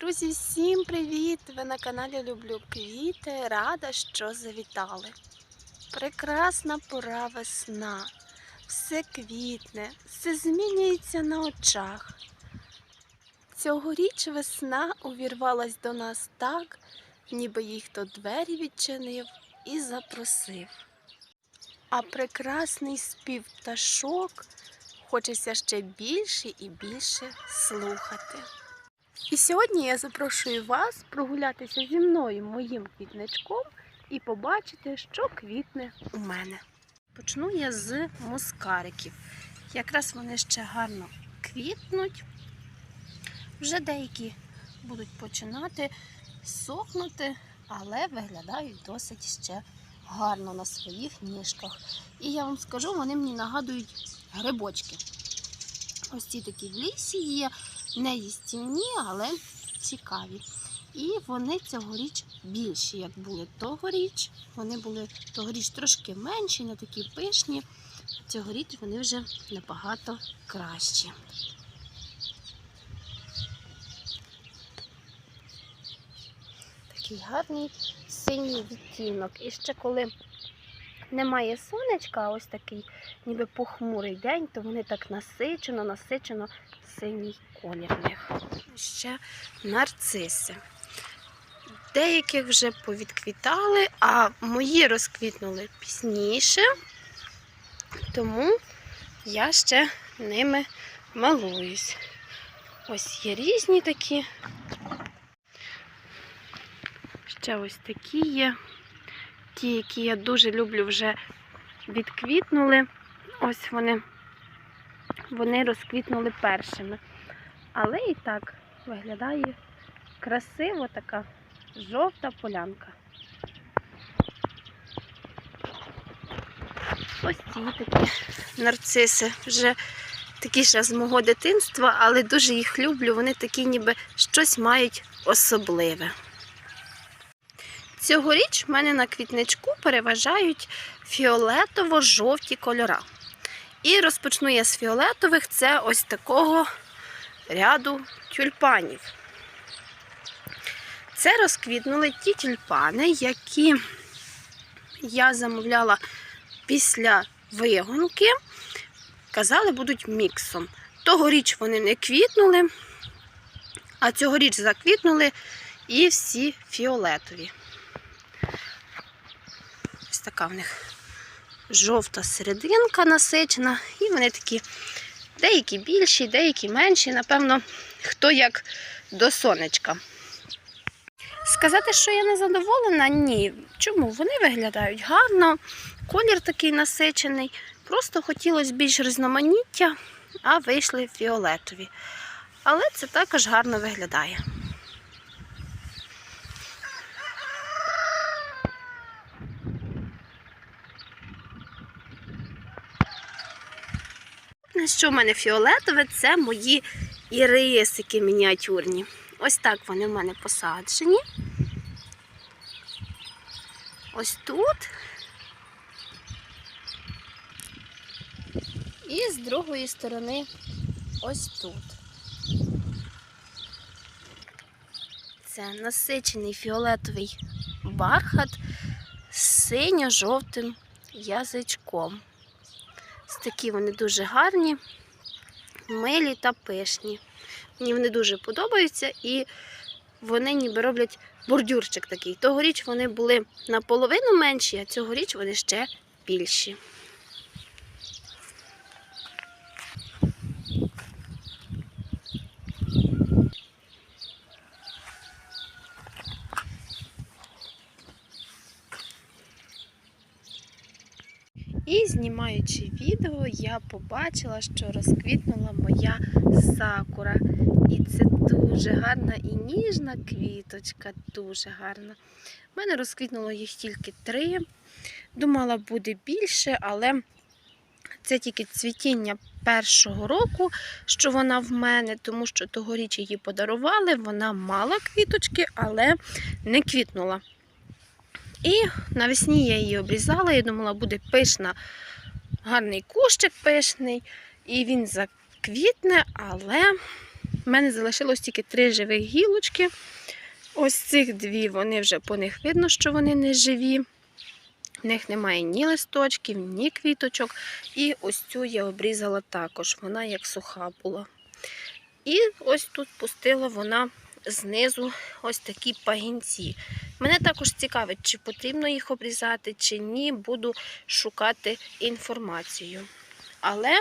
Друзі, всім привіт! Ви на каналі Люблю Квіти. Рада, що завітали. Прекрасна пора весна. Все квітне, все змінюється на очах. Цьогоріч весна увірвалась до нас так, ніби їй хто двері відчинив і запросив. А прекрасний спів пташок хочеться ще більше і більше слухати. І сьогодні я запрошую вас прогулятися зі мною моїм квітничком і побачити, що квітне у мене. Почну я з мускариків. Якраз вони ще гарно квітнуть. Вже деякі будуть починати сохнути, але виглядають досить ще гарно на своїх ніжках. І я вам скажу, вони мені нагадують грибочки. Ось ці такі в лісі є не їстівні, але цікаві. І вони цьогоріч більші, як були тогоріч. Вони були тогоріч трошки менші, не такі пишні. Цьогоріч вони вже набагато кращі. Такий гарний синій відтінок. І ще коли немає сонечка, ось такий ніби похмурий день, то вони так насичено, насичено синій колір в них. Ще нарциси. Деяких вже повідквітали, а мої розквітнули пізніше, тому я ще ними малуюсь. Ось є різні такі. Ще ось такі є. Ті, які я дуже люблю, вже відквітнули. Ось вони, вони розквітнули першими. Але і так виглядає красиво така жовта полянка. Ось ці такі нарциси. Вже такі ще з мого дитинства, але дуже їх люблю. Вони такі ніби щось мають особливе. Цьогоріч в мене на квітничку переважають фіолетово-жовті кольора. І розпочну я з фіолетових це ось такого ряду тюльпанів. Це розквітнули ті тюльпани, які я замовляла після вигонки. Казали, будуть міксом. Тогоріч вони не квітнули, а цьогоріч заквітнули і всі фіолетові. Ось така в них жовта серединка насичена, і вони такі деякі більші, деякі менші. Напевно, хто як до сонечка. Сказати, що я не задоволена, ні. Чому? Вони виглядають гарно, колір такий насичений. Просто хотілося більш різноманіття, а вийшли фіолетові. Але це також гарно виглядає. Що в мене фіолетове? Це мої ірисики мініатюрні. Ось так вони в мене посаджені. Ось тут. І з другої сторони ось тут. Це насичений фіолетовий бархат з синьо-жовтим язичком. Ось такі вони дуже гарні, милі та пишні. Мені вони дуже подобаються і вони ніби роблять бордюрчик такий. Тогоріч вони були наполовину менші, а цьогоріч вони ще більші. І знімаючи відео, я побачила, що розквітнула моя сакура. І це дуже гарна і ніжна квіточка, дуже гарна. У мене розквітнуло їх тільки три. Думала, буде більше, але це тільки цвітіння першого року, що вона в мене, тому що тогоріч її подарували, вона мала квіточки, але не квітнула. І навесні я її обрізала, я думала, буде пишна, гарний кущик пишний, і він заквітне, але У мене залишилось тільки три живих гілочки. Ось цих дві, вони вже по них видно, що вони не живі. В них немає ні листочків, ні квіточок. І ось цю я обрізала також. Вона як суха була. І ось тут пустила вона знизу ось такі пагінці. Мене також цікавить, чи потрібно їх обрізати, чи ні. Буду шукати інформацію. Але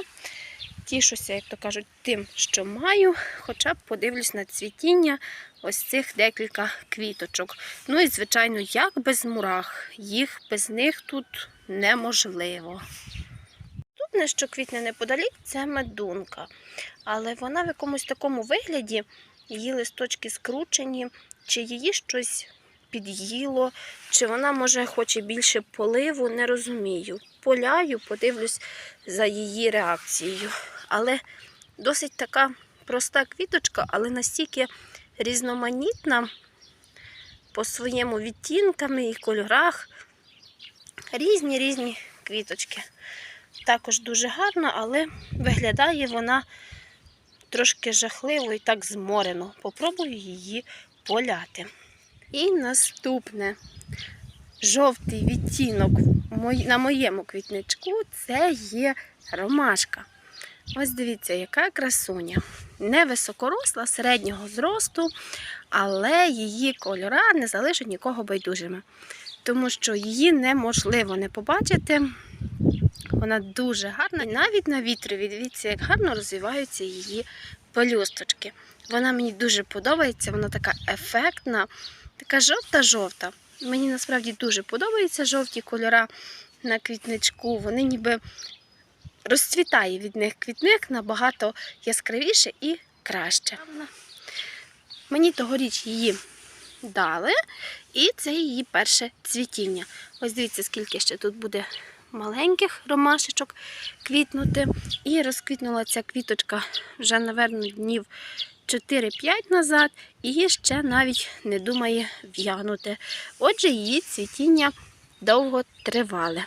тішуся, як то кажуть, тим, що маю, хоча б подивлюсь на цвітіння ось цих декілька квіточок. Ну і, звичайно, як без мурах, їх без них тут неможливо. Тут що квітне неподалік, це медунка. Але вона в якомусь такому вигляді, її листочки скручені, чи її щось під'їло, чи вона, може, хоче більше поливу, не розумію. Поляю, подивлюсь за її реакцією. Але досить така проста квіточка, але настільки різноманітна по своєму відтінками і кольорах. Різні різні квіточки. Також дуже гарно, але виглядає вона трошки жахливо і так зморено. Попробую її поляти. І наступне жовтий відтінок на моєму квітничку це є ромашка. Ось дивіться, яка красуня. Невисокоросла, середнього зросту, але її кольора не залишать нікого байдужими. Тому що її неможливо не побачити. Вона дуже гарна. Навіть на вітрові, дивіться, як гарно розвиваються її пелюсточки. Вона мені дуже подобається, вона така ефектна, така жовта-жовта. Мені насправді дуже подобаються жовті кольора на квітничку. Вони ніби розцвітає від них квітник набагато яскравіше і краще. Мені тогоріч її дали, і це її перше цвітіння. Ось дивіться, скільки ще тут буде маленьких ромашечок квітнути. І розквітнула ця квіточка вже, напевно, днів 4-5 назад, і ще навіть не думає в'янути. Отже, її цвітіння довго тривале.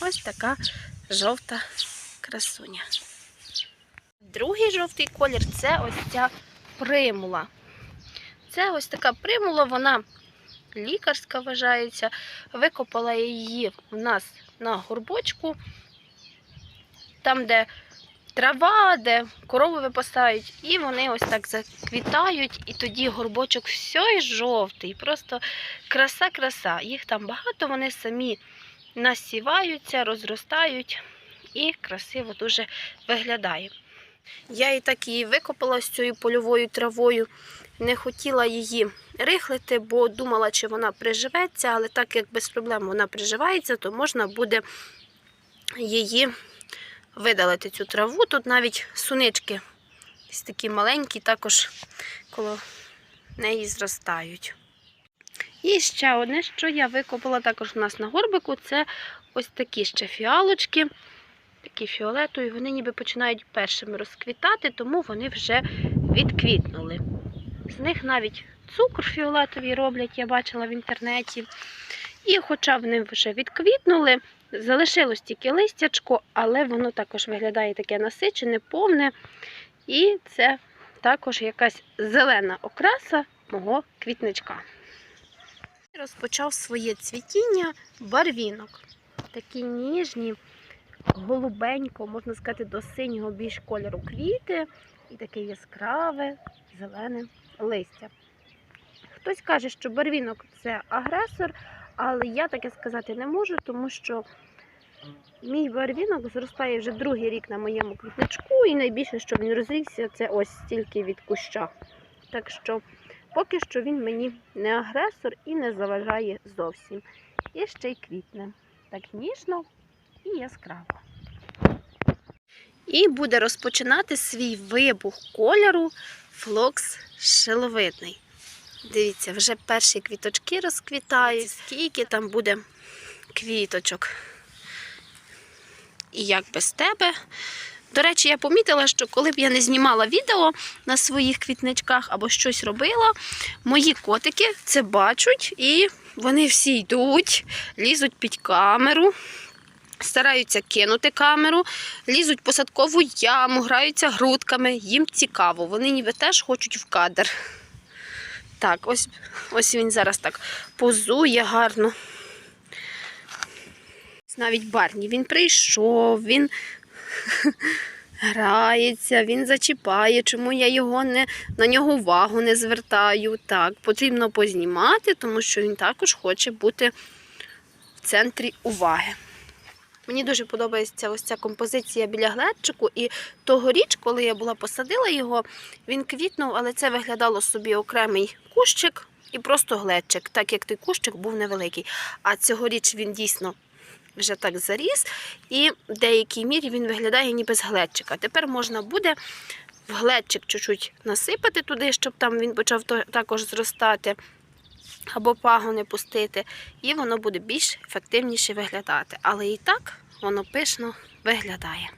Ось така жовта красуня. Другий жовтий колір це ось ця примула. Це ось така примула, вона лікарська вважається. Викопала її в нас на горбочку, там, де трава, де корови випасають, і вони ось так заквітають, і тоді горбочок все жовтий. Просто краса-краса. Їх там багато, вони самі насіваються, розростають і красиво дуже виглядає. Я і так її викопала з цією польовою травою. Не хотіла її рихлити, бо думала, чи вона приживеться, але так як без проблем вона приживається, то можна буде її видалити цю траву. Тут навіть сунички ось такі маленькі, також коло неї зростають. І ще одне, що я викопала також у нас на горбику, це ось такі ще фіалочки, такі фіолетові, вони ніби починають першими розквітати, тому вони вже відквітнули. З них навіть цукор фіолетовий роблять, я бачила в інтернеті. І хоча вони вже відквітнули, залишилось тільки листячко, але воно також виглядає таке насичене, повне. І це також якась зелена окраса мого квітничка. Розпочав своє цвітіння барвінок. Такі ніжні, голубенько, можна сказати, до синього більш кольору квіти і таке яскраве зелене листя. Хтось каже, що барвінок це агресор, але я таке сказати не можу, тому що мій барвінок зростає вже другий рік на моєму квітничку, і найбільше, що він розрісся, це ось стільки від куща. Так що поки що він мені не агресор і не заважає зовсім. І ще й квітне. Так ніжно і яскраво. І буде розпочинати свій вибух кольору флокс шиловидний. Дивіться, вже перші квіточки розквітають, скільки там буде квіточок. І як без тебе. До речі, я помітила, що коли б я не знімала відео на своїх квітничках або щось робила, мої котики це бачать і вони всі йдуть, лізуть під камеру, стараються кинути камеру, лізуть посадкову яму, граються грудками, їм цікаво, вони ніби теж хочуть в кадр. Так, ось, ось він зараз так позує гарно. Навіть Барні він прийшов, він грається, він зачіпає, чому я його не, на нього увагу не звертаю. Так, потрібно познімати, тому що він також хоче бути в центрі уваги. Мені дуже подобається ось ця композиція біля глечику. І тогоріч, коли я була посадила його, він квітнув, але це виглядало собі окремий кущик і просто глечик, так як той кущик був невеликий. А цьогоріч він дійсно вже так заріс, і в деякій мірі він виглядає ніби з глечика. Тепер можна буде в глечик чуть-чуть насипати туди, щоб там він почав також зростати. Або пагони пустити, і воно буде більш ефективніше виглядати. Але і так воно пишно виглядає.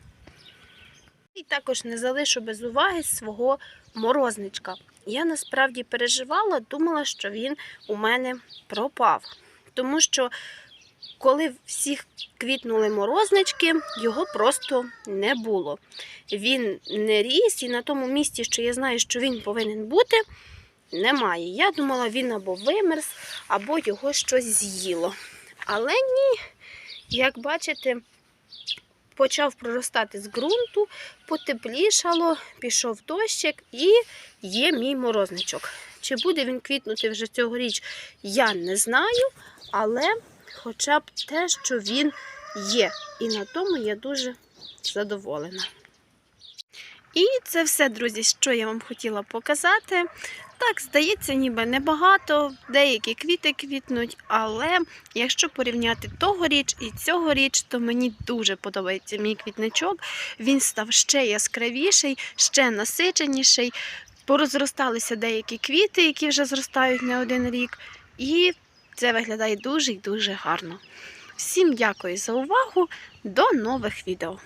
І також не залишу без уваги свого морозничка. Я насправді переживала, думала, що він у мене пропав. Тому що коли всіх квітнули морознички, його просто не було. Він не ріс, і на тому місці, що я знаю, що він повинен бути, немає. Я думала, він або вимерз, або його щось з'їло. Але ні, як бачите, почав проростати з ґрунту, потеплішало, пішов дощик і є мій морозничок. Чи буде він квітнути вже цьогоріч, я не знаю, але хоча б те, що він є. І на тому я дуже задоволена. І це все, друзі, що я вам хотіла показати. Так, здається, ніби небагато, деякі квіти квітнуть, але якщо порівняти тогоріч і цьогоріч, то мені дуже подобається мій квітничок. Він став ще яскравіший, ще насиченіший. Порозросталися деякі квіти, які вже зростають не один рік. І це виглядає дуже і дуже гарно. Всім дякую за увагу. До нових відео!